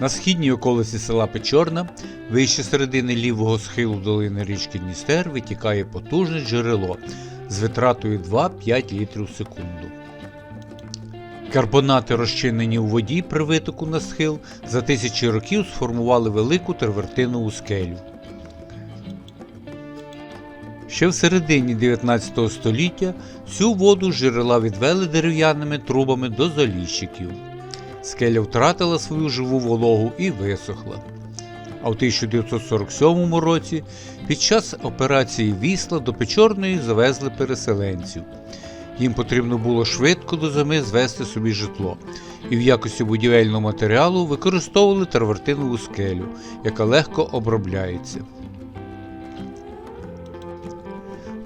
На східній околиці села Печорна, вище середини лівого схилу долини річки Дністер, витікає потужне джерело з витратою 2-5 літрів в секунду. Карбонати, розчинені у воді при витоку на схил, за тисячі років сформували велику тервертинову скелю. Ще в середині 19 століття всю воду з джерела відвели дерев'яними трубами до заліщиків. Скеля втратила свою живу вологу і висохла. А в 1947 році під час операції Вісла до Печорної завезли переселенців. Їм потрібно було швидко до зими звести собі житло, і в якості будівельного матеріалу використовували тервертинову скелю, яка легко обробляється.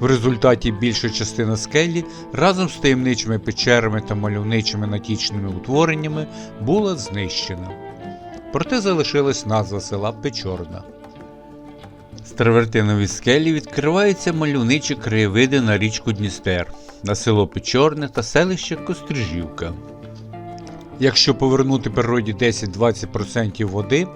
В результаті більша частина скелі разом з таємничими печерами та мальовничими натічними утвореннями була знищена. Проте залишилась назва села Печорна. З травертинової скелі відкриваються мальовничі краєвиди на річку Дністер, на село Печорне та селище Кострижівка. Якщо повернути природі 10-20% води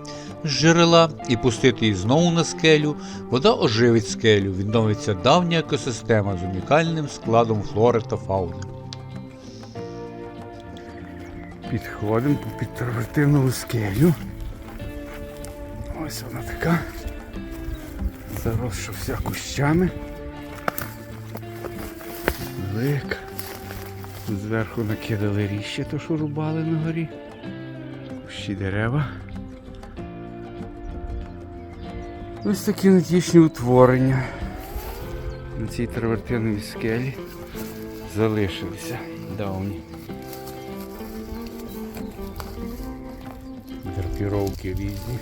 з джерела і пустити її знову на скелю, вода оживить скелю, відновиться давня екосистема з унікальним складом флори та фауни. Підходимо по підтравертивну скелю. Ось вона така. Заросша вся кущами. Зверху накидали ріще, то що рубали на горі. Кущі дерева. Ось такі натічні утворення. На цій травертиновій скелі залишилися давні. Драпіровки різні.